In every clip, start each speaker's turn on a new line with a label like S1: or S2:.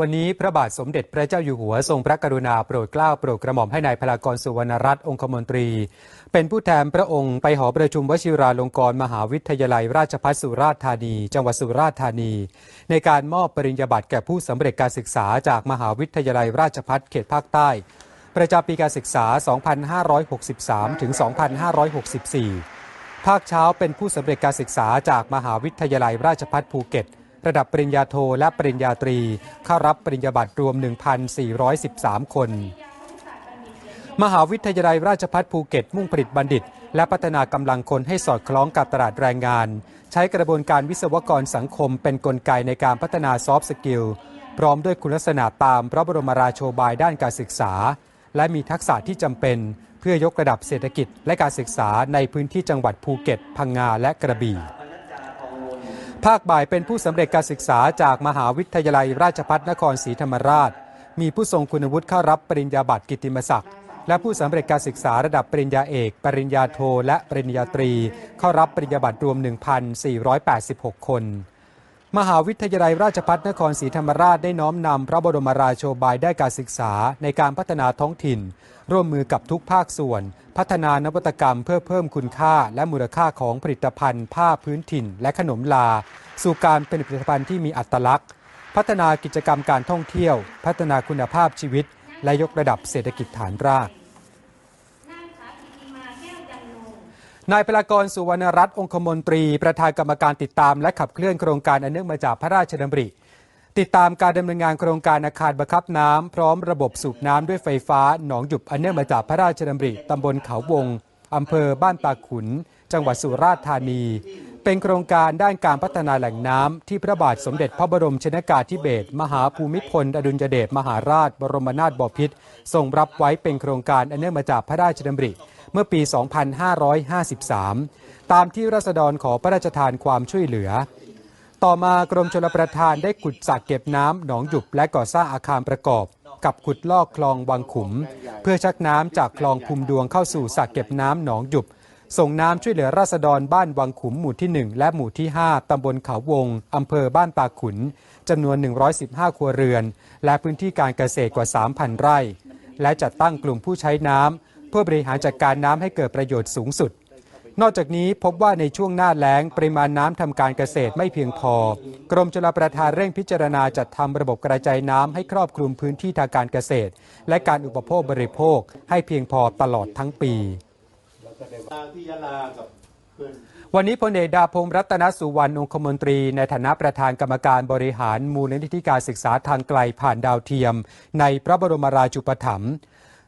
S1: วันนี้พระบาทสมเด็จพระเจ้าอยู่หัวทรงพระกรุณาโปรดเกล้าโปรดกระหม่อมให้นายพลากรสุวรรณรัตน์องคมนตรี เป็นผู้แทนพระองค์ไปหอประชุมวชิราลงกรณ์มหาวิทยาลัยราชภัฏสุราษฎร์ธานี จังหวัดสุราษฎร์ธานี ในการมอบปริญญาบัตรแก่ผู้สำเร็จการศึกษาจากมหาวิทยาลัยราชภัฏเขตภาคใต้ ประจำปีการศึกษา 2563 ถึง 2564 ภาคเช้าเป็นผู้สำเร็จการศึกษาจากมหาวิทยาลัยราชภัฏภูเก็ต ระดับปริญญาโทและปริญญาตรี เข้ารับปริญญาบัตรรวม 1,413 คน มหาวิทยาลัยราชภัฏภูเก็ต มุ่งผลิตบัณฑิต และพัฒนากำลังคนให้สอดคล้องกับตลาดแรงงาน ใช้กระบวนการวิศวกรสังคมเป็นนกลไกในการพัฒนาซอฟต์สกิลพร้อมด้วยคุณลักษณะตามพระบรมราโชบายด้านการศึกษา และมีทักษะที่จำเป็นเพื่อยกระดับเศรษฐกิจและการศึกษาในพื้นที่จังหวัดภูเก็ต พังงาและกระบี่ ภาคบ่ายเป็นผู้สำเร็จการศึกษาจากมหาวิทยาลัยราชภัฏนครศรีธรรมราช มีผู้ทรงคุณวุฒิเข้ารับปริญญาบัตรกิตติมศักดิ์และผู้สำเร็จการศึกษาระดับปริญญาเอก ปริญญาโท และปริญญาตรี เข้ารับปริญญาบัตรรวม 1,486 คน มหาวิทยาลัยราชภัฏนครศรีธรรมราชได้น้อมนำพระบรมราโชบายได้การศึกษาในการพัฒนาท้องถิ่น ร่วมมือกับทุกภาคส่วน พัฒนานวัตกรรมเพื่อเพิ่มคุณค่าและมูลค่าของผลิตภัณฑ์ ผ้าพื้นถิ่น และขนมลา สู่การเป็นผลิตภัณฑ์ที่มีอัตลักษณ์ พัฒนากิจกรรมการท่องเที่ยว พัฒนาคุณภาพชีวิต และยกระดับเศรษฐกิจฐานราก นายพลากรสุวรรณรัตน์องคมนตรี ประธานกรรมการติดตาม และขับเคลื่อนโครงการอันเนื่องมาจากพระราชดำริ ติดตามการดำเนินงานโครงการอาคารบังคับน้ำพร้อมระบบสูบน้ำด้วยไฟฟ้า หนองหยุบอันเนื่องมาจากพระราชดำริตำบลเขาวงอำเภอบ้านตาขุน จังหวัดสุราษฎร์ธานี เป็นโครงการด้านการพัฒนาแหล่งน้ำที่พระบาทสมเด็จพระบรมชนกาธิเบศรมหาภูมิพล อดุลยเดชมหาราช บรมนาถบพิตรทรงรับไว้เป็นโครงการอันเนื่องมาจากพระราชดำริ เมื่อปี 2553 ตามที่รัษฎรขอพระราชทานความช่วยเหลือ ต่อมากรมชลประทานได้ขุดสระเก็บน้ำหนองหยุบและก่อสร้างอาคารประกอบกับขุดลอกคลองวังขุม เพื่อชักน้ำจากคลองภูมิดวงเข้าสู่สระเก็บน้ำหนองหยุบ ส่งน้ำช่วยเหลือราษฎรบ้านวังขุมหมู่ที่ 1 และหมู่ที่ 5 ตำบลเขาวง อำเภอบ้านตาขุนจำนวน 115 ครัวเรือน และพื้นที่การเกษตรกว่า 3,000 ไร่ และจัดตั้งกลุ่มผู้ใช้น้ำเพื่อบริหารจัดการน้ำให้เกิดประโยชน์สูงสุด นอกจากนี้พบว่าในช่วงหน้าแล้งปริมาณน้ำทำการเกษตรไม่เพียงพอ กรมชลประทานเร่งพิจารณาจัดทำระบบกระจายน้ำให้ครอบคลุมพื้นที่ทางการเกษตร และการอุปโภคบริโภคให้เพียงพอตลอดทั้งปี
S2: ที่ยะลากับเพื่อน
S1: วันนี้พลเอกดาพงศ์รัตนสุวรรณองคมนตรี ในฐานะประธานกรรมการบริหารมูลนิธิการศึกษาทางไกลผ่านดาวเทียม ในพระบรมราชูปถัมภ์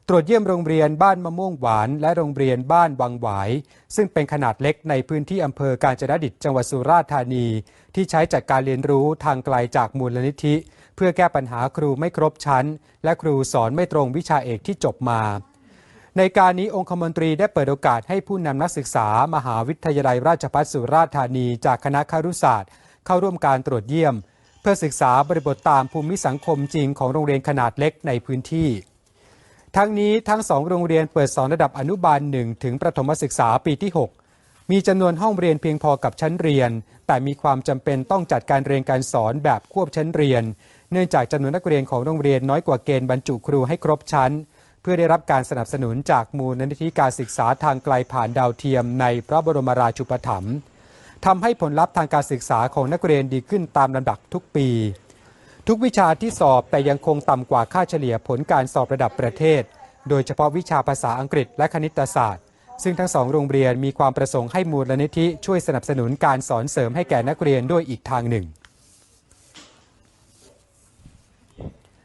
S1: ตรวจเยี่ยมโรงเรียนบ้านมะม่วงหวาน และโรงเรียนบ้านวังหวาย ซึ่งเป็นขนาดเล็กในพื้นที่อำเภอกาญจนดิตจังหวัดสุราษฎร์ธานี ที่ใช้จัดการเรียนรู้ทางไกลจากมูลนิธิ เพื่อแก้ปัญหาครูไม่ครบชั้น และครูสอนไม่ตรงวิชาเอกที่จบมา ในการนี้องคมนตรีได้เปิดโอกาสให้ผู้นำนักศึกษา มหาวิทยาลัยราชภัฏสุราษฎร์ธานี จากคณะคารุศาสตร์ เข้าร่วมการตรวจเยี่ยม เพื่อศึกษาบริบทตามภูมิสังคมจริงของโรงเรียนขนาดเล็กในพื้นที่ ทั้งนี้ทั้งสองโรงเรียนเปิดสอนระดับอนุบาลหนึ่งถึงประถมศึกษาปีที่ 6 มีจำนวนห้องเรียนเพียงพอกับชั้นเรียน แต่มีความจำเป็นต้องจัดการเรียนการสอนแบบควบชั้นเรียน เนื่องจากจำนวนนักเรียนของโรงเรียนน้อยกว่าเกณฑ์บรรจุครูให้ครบชั้น เพื่อได้รับการสนับสนุนจากมูลนิธิการศึกษาทางไกลผ่านดาวเทียมในพระบรมราชูปถัมภ์ทำให้ผลลัพธ์ทางการศึกษาของนักเรียนดีขึ้นตามลำดับทุกปี ทุกวิชาที่สอบแต่ยังคงต่ำกว่าค่าเฉลี่ยผลการสอบระดับประเทศ โดยเฉพาะวิชาภาษาอังกฤษและคณิตศาสตร์ ซึ่งทั้งสองโรงเรียนมีความประสงค์ให้มูลนิธิช่วยสนับสนุนการสอนเสริมให้แก่นักเรียนด้วยอีกทางหนึ่ง